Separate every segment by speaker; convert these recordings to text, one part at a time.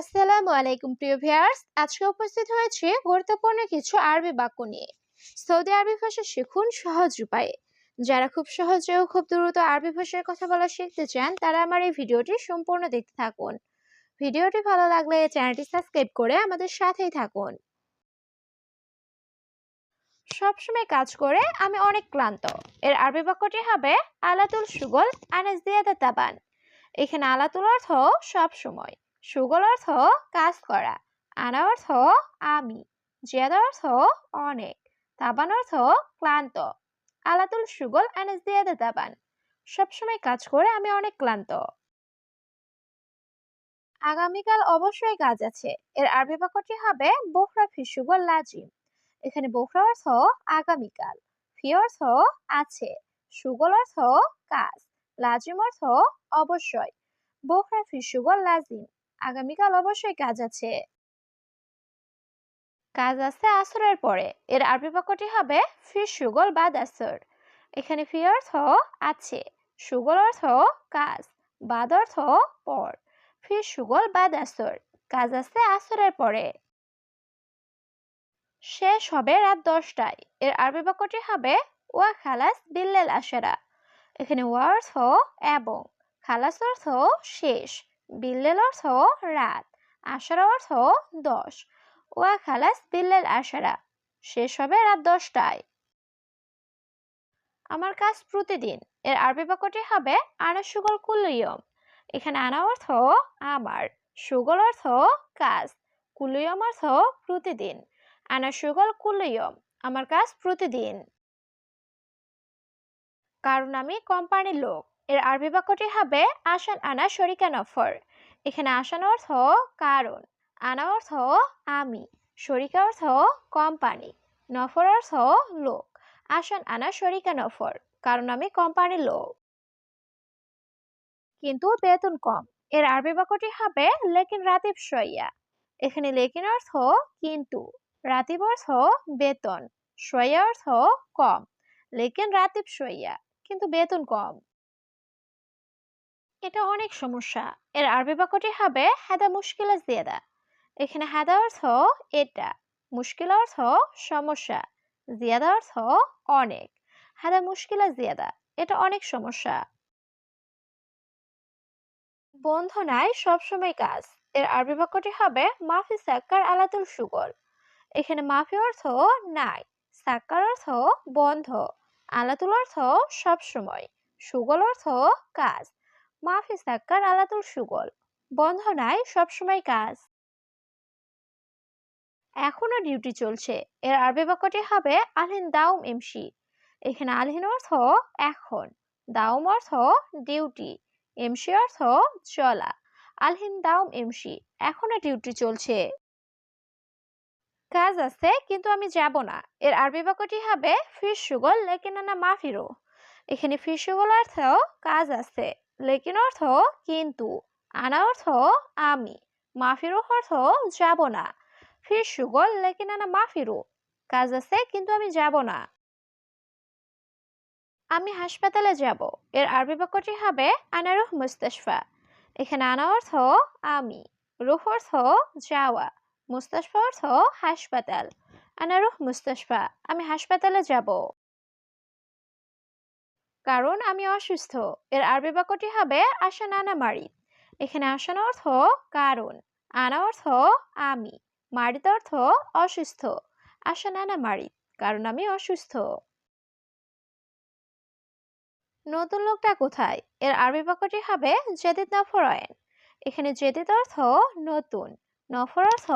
Speaker 1: আসসালামু আলাইকুম, প্রিয় ভিউয়ার্স। আজকে উপস্থিত হয়েছে গুরুত্বপূর্ণ কিছু আরবি বাক্য নিয়ে। সৌদি আরবি ভাষা শিখুন সহজ উপায়ে। যারা খুব সহজে ও খুব দ্রুত আরবি ভাষায় কথা বলা শিখতে চান, তারা আমার এই ভিডিওটি সম্পূর্ণ দেখতে থাকুন। ভিডিওটি ভালো লাগলে চ্যানেলটি সাবস্ক্রাইব করে আমাদের সাথেই থাকুন। সবসময় কাজ করে আমি অনেক ক্লান্ত। এর আরবি বাক্যটি হবে আলাতুল সুগল আনাস দিয়াদা তাবান এখানে আলাতুল অর্থ সব সময়। সুগল অর্থ কাজ করা, আনা অর্থ আমি, জিয়াদা অর্থ অনেক, তাবান অর্থ ক্লান্ত, আলাতুল সুগল আনাস দিয়াদা তাবান। সবসময় কাজ করে আমি অনেক ক্লান্ত। আগামীকাল অবশ্যই কাজ আছে। এর আরবি বাক্যটি হবে বোখরা ফিসুগল লাজিম। এখানে বোখরা অর্থ আগামীকাল, ফি অর্থ আছে, সুগল অর্থ কাজ, লাজিম অর্থ অবশ্যই, বোখরা ফিসুগল লাজিম। আগামীকাল অবশ্যই কাজ আছে। কাজ আছে আসরের পরে। এর আরবি বাক্যটি হবে ফি সুগল বাদ আসর। এখানে ফি অর্থ আছে, সুগল অর্থ কাজ, বাদ অর্থ পর। ফি সুগল বাদ আসর, কাজ আছে আসরের পরে। শেষ হবে রাত দশটায়। এর আরবি বাক্যটি হবে ওয়া খালাস বিল্লেল আশেরা। এখানে ওয়া অর্থ এবং, খালাস অর্থ শেষ। বিল্লেল অর্থ রাত আশারা অর্থ দশ ওয়া খালাস বিল্লেল আশারা শেষ হবে রাত দশটায়। আমার কাজ প্রতিদিন, এর আরবি বাক্যটি হবে আনা সুগল কুল্লুয়ম, এখানে আনা অর্থ আমার, সুগল অর্থ কাজ, কুল্লুয়ম অর্থ প্রতিদিন, আনা সুগল কুল্লুয়ম, আমার কাজ প্রতিদিন। কারণ আমি কোম্পানির লোক এর আরবি বাক্যটি হবে আসান আনা শরিকা নফর। এখানে আসান অর্থ কারণ, আনা অর্থ আমি, শরিকা অর্থ কোম্পানি, নফর অর্থ লোক, আসান আনা শরিকা নফর, কারণ আমি কোম্পানির লোক। কিন্তু বেতন কম, এর আরবি বাক্যটি হবে লেকিন রাতিব সইয়া। এখানে লেকিন অর্থ কিন্তু, রাতিব অর্থ বেতন, সইয়া অর্থ কম, লেকিন রাতিব সইয়া, কিন্তু বেতন কম। এটা অনেক সমস্যা। এর আরবি বাক্যটি হবে হাদা মুশকিলা জিয়াদা এখানে হাদা অর্থ এটা মুশকিল অর্থ সমস্যা জিয়াদা অর্থ অনেক হাদা মুশকিলা জিয়াদা এটা অনেক সমস্যা। বন্ধনায় সবসময় কাজ। এর আরবি বাক্যটি হবে মাফি সাক্কার আলাতুল সুগল এখানে মাফি অর্থ নাই সাক্কার অর্থ বন্ধ আলাতুল অর্থ সবসময় সুগল অর্থ কাজ মাফি সাক্কার আলাতুল সুগল। বন্ধ নাই সবসময় কাজ। এখনও ডিউটি চলছে। এর আরবি বাক্যটি হবে আলহিন দাউম এমসি। এখানে আলহিন অর্থ এখন, দাউম অর্থ ডিউটি, এমসি অর্থ চলা। আলহিন দাউম এমসি, এখনও ডিউটি চলছে। কাজ আছে, কিন্তু আমি যাব না। এর আরবি বাক্যটি হবে ফিস সুগল লেকিন না মাফিরো এখানে ফিস সুগল অর্থ কাজ আছে। লেকিন অর্থ কিন্তু, আনা অর্থ আমি মাফিরো অর্থ যাব না। ফির সুগল, লেকিন আনা মাফিরো, কাজ আছে কিন্তু আমি যাব না। আমি হাসপাতালে যাব, এর আরবি বাক্যটি হবে আনারুহ মুস্তাশফা। এখানে আনা অর্থ আমি, রুহ অর্থ যাওয়া, মুস্তাশফা অর্থ হাসপাতাল। আনারুহ মুস্তাশফা, আমি হাসপাতালে যাব। কারণ আমি অসুস্থ। এর আরবি বাক্যটি হবে আশা নানা মারি। এখানে আসান অর্থ কারণ, আনা অর্থ আমি, মারিত অর্থ অসুস্থ। আশা নানা মারি, কারণ আমি অসুস্থ। নতুন লোকটা কোথায়? এর আরবি বাক্যটি হবে জেদিদ নফরয়েন। এখানে জেদিদ অর্থ নতুন, নফর অর্থ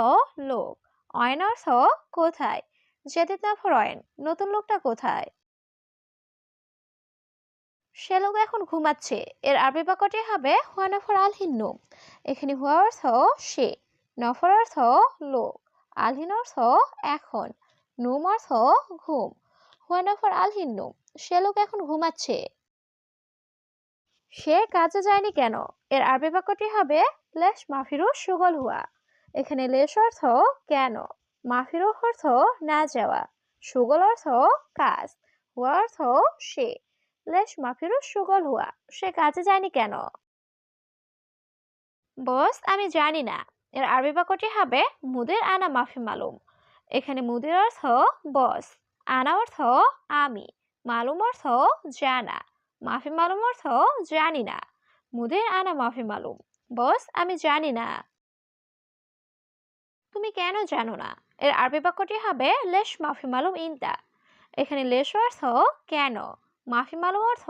Speaker 1: লোক, অয়ন অর্থ কোথায়? জেদিদ নফরয়েন, নতুন লোকটা কোথায়? সে লোক এখন ঘুমাচ্ছে। এর আরবি বাক্যটি হবে হুয়া নফর আল হিন্নু এখানে হুয়া অর্থ সে, নফর অর্থ লোক আলহিন অর্থ এখন, নুম অর্থ ঘুম। হুয়া নফর আল হিন্নু সে লোক এখন ঘুমাচ্ছে। সে কাজে যায়নি কেন? এর আরবি বাক্যটি হবে, লেশ মাফিরু সুগল হুয়া এখানে লেশ অর্থ কেন? মাফিরু অর্থ না যাওয়া। সুগল অর্থ কাজ। হুয়া অর্থ সে। লেশ মাফিরু সুগল হুয়া। সে কাজে যায়নি কেন? বস, আমি জানি না। এর আরবি বাক্যটি হবে মুদির আনা মাফি মালুম। এখানে মুদির অর্থ বস, আনা অর্থ আমি, মালুম অর্থ জানা, মাফি মালুম অর্থ জানি না। মুদির আনা মাফি মালুম। বস, আমি জানি না। তুমি কেন জানো না? এর আরবি বাক্যটি হবে লেশ মাফি মালুম ইনতা। এখানে লেশ অর্থ কেন? মাফি মালুম অর্থ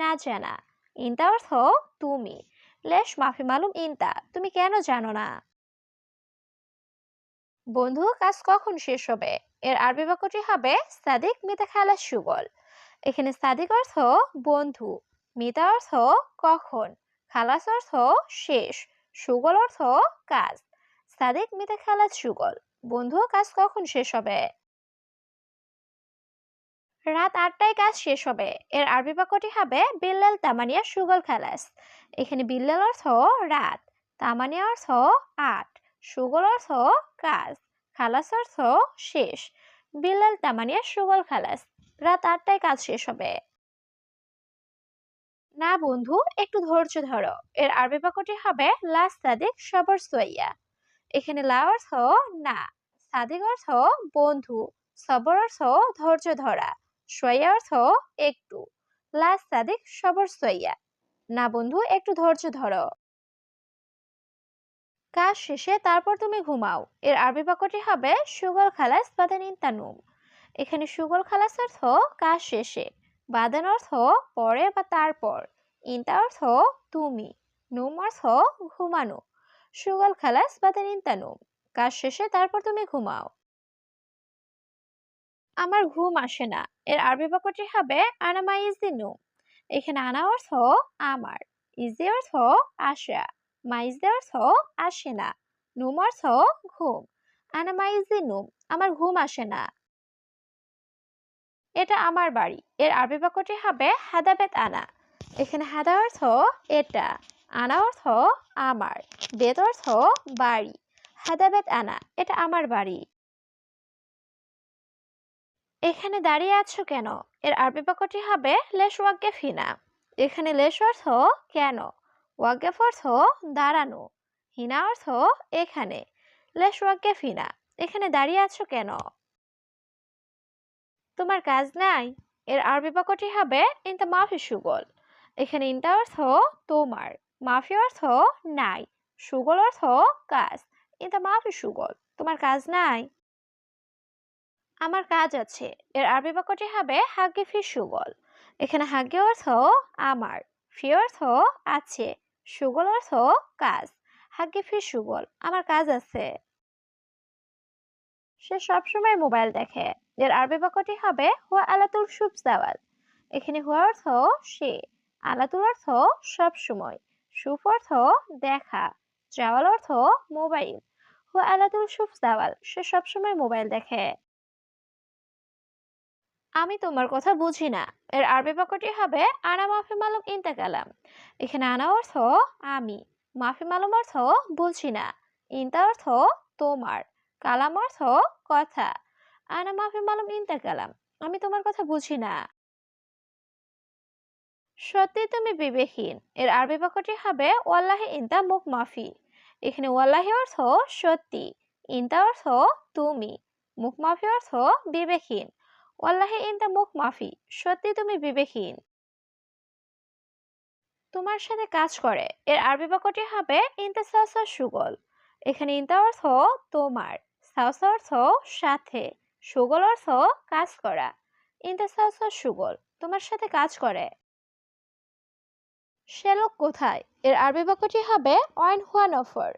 Speaker 1: না জানা। ইনতা অর্থ তুমি। লেশ মাফি মালুম ইনতা, তুমি কেন জানো না? বন্ধু, কাজ কখন শেষ হবে? এর আরবি বাক্যটি হবে সাদিক মিতা খালা সুগল এখানে সাদিক অর্থ বন্ধু, মিতা অর্থ কখন, খালাস অর্থ শেষ সুগল অর্থ কাজ। সাদিক মিতা খালাস সুগল বন্ধু, কাজ কখন শেষ হবে? রাত আটটায় কাজ শেষ হবে। এর আরবি বাক্যটি হবে, বিল্লাল তামানিয়া সুগল খালাস। এখানে বিল্লাল অর্থ রাত, তামানিয়া অর্থ আট, সুগল অর্থ কাজ, খালাস অর্থ শেষ, বিল্লাল তামানিয়া সুগল খালাস। রাত আটটায় কাজ শেষ হবে। না বন্ধু, একটু ধৈর্য ধরো। এর আরবি বাক্যটি হবে, লা সাদিক সবর সোয়াইয়া এখানে লা অর্থ না, সাদিক অর্থ বন্ধু, সবর অর্থ ধৈর্য ধরা। সোয়াইয়া অর্থ একটু। লা সাদিক সবর সোয়াইয়া না বন্ধু, একটু ধৈর্য ধরো। কাজ শেষে তারপর তুমি ঘুমাও। এর আরবি বাক্যটি হবে, সুগল খালাস বাদান ইন্তানুম এখানে সুগল খালাস অর্থ কাজ শেষে, বাদান অর্থ পরে বা তারপর। ইন্তা অর্থ তুমি, নুম অর্থ ঘুমানো। সুগল খালাস বাদান ইন্তানুম কাজ শেষে তারপর তুমি ঘুমাও। আমার ঘুম আসে না। এর আরবি বাক্যটি হবে আনামা ইজি এখানে আনা অর্থ আমার। ইজি অর্থ আশা মাইজে অর্থ আসে না। নুম অর্থ ঘুম। আনা মাইজি নুম আমার ঘুম আসে না। এটা আমার বাড়ি। এর আরবি বাক্যটি হবে, হাদাবেত আনা। এখানে হাদা অর্থ এটা। আনা অর্থ আমার। বেত অর্থ বাড়ি। হাদাবেত আনা। এটা আমার বাড়ি। এখানে দাঁড়িয়ে আছো কেন? এর আরবি বাক্যটি হবে লেশ ওয়াক্কে ফিনা এখানে লেশ অর্থ কেন? ওয়াগেফ অর্থ দাঁড়ানো। হিনা অর্থ এখানে। লেশ ওয়াগে ফিনা এখানে দাঁড়িয়ে আছো কেন? তোমার কাজ নাই। এর আরবি বাক্যটি হবে ইনতা মাফি সুগল। এখানে ইনতা অর্থ তোমার। মাফি অর্থ নাই। সুগল অর্থ কাজ। ইনতা মাফি সুগল। তোমার কাজ নাই। আমার কাজ আছে। এর আরবি বাক্যটি হবে হাগ্গে ফি সুগল। এখানে হাগ্গে অর্থ আমার। ফি অর্থ আছে। সুগল অর্থ কাজ। হাগ্গে ফি সুগল। আমার কাজ আছে। সে সবসময় মোবাইল দেখে। এর আরবি বাক্যটি হবে, হুয়া আলাতুল সুব জাওয়াল এখানে হুয়া অর্থ সে। আলাতুল অর্থ সব সময় সুফ অর্থ দেখা। জাওয়াল অর্থ মোবাইল। হুয়া আলাতুল সুব জাওয়াল সে সবসময় মোবাইল দেখে। আমি তোমার কথা বুঝি না। এর আরবি বাক্যটি হবে, আনা মাফি মালুম ইন্তাকালাম এখানে আনা অর্থ, আমি। মাফি মালুম অর্থ, বুঝি না। ইন্তা অর্থ, তোমার। কালাম অর্থ, কথা। আনা মাফি মালুম ইন্তাকালাম আমি তোমার কথা বুঝি না। সত্যি তুমি বিবেকহীন। এর আরবি বাক্যটি হবে, ওয়াল্লাহি ইন্তা মুখ মাফি। এখানে ওয়াল্লাহি অর্থ, সত্যি। ইন্তা অর্থ, তুমি। মুখ মাফি অর্থ, বিবেকহীন। ওয়াল্লাহি ইনতা মুখ মাফি, সত্যি তুমি বিবেকহীন। তোমার সাথে কাজ করে, এর আরবি বাক্যটি হবে ইনতা সাউসা সুগল। এখানে ইনতা অর্থ তোমার সাউসা অর্থ সাথে, সুগল অর্থ কাজ করা। ইনতা সাউসা সুগল, তোমার সাথে কাজ করে। সে লোক কোথায়? এর আরবি বাক্যটি হবে ওয়াইন হুয়া নফর।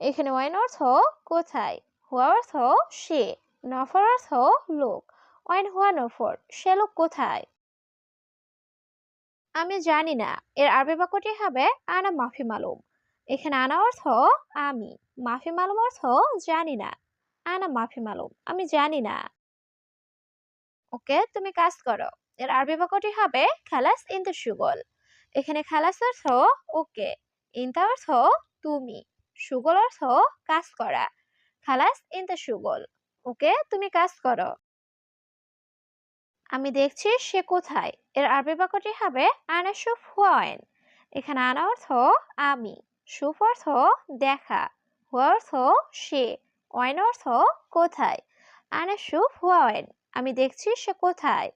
Speaker 1: এখানে ওয়াইন অর্থ কোথায়? হুয়া অর্থ সে, নফর অর্থ লোক। ওয়াইন হুয়া নফর, সে লোক কোথায়? আমি জানি না, এর আরবি বাক্যটি হবে আনা মাফি মালুম এখানে আনা অর্থ আমি মাফি মালুম অর্থ জানি না আনা মাফি মালুম আমি জানি না ওকে, তুমি কাজ করো, এর আরবি বাক্যটি হবে খালাস ইনতু সুগল এখানে খালাস অর্থ ওকে ইনতা অর্থ তুমি সুগল অর্থ কাজ করা খালাস ইনতা সুগল ওকে, তুমি কাজ করো। আমি দেখছি সে কোথায়। এর আরবি বাক্যটি হবে আনা সুফ হুয়াইন এখানে আনা অর্থ আমি, সুফ অর্থ দেখা, হুয়া অর্থ সে, ওয়াইন অর্থ কোথায়? আনা সুফ হুয়া আমি দেখছি সে কোথায়।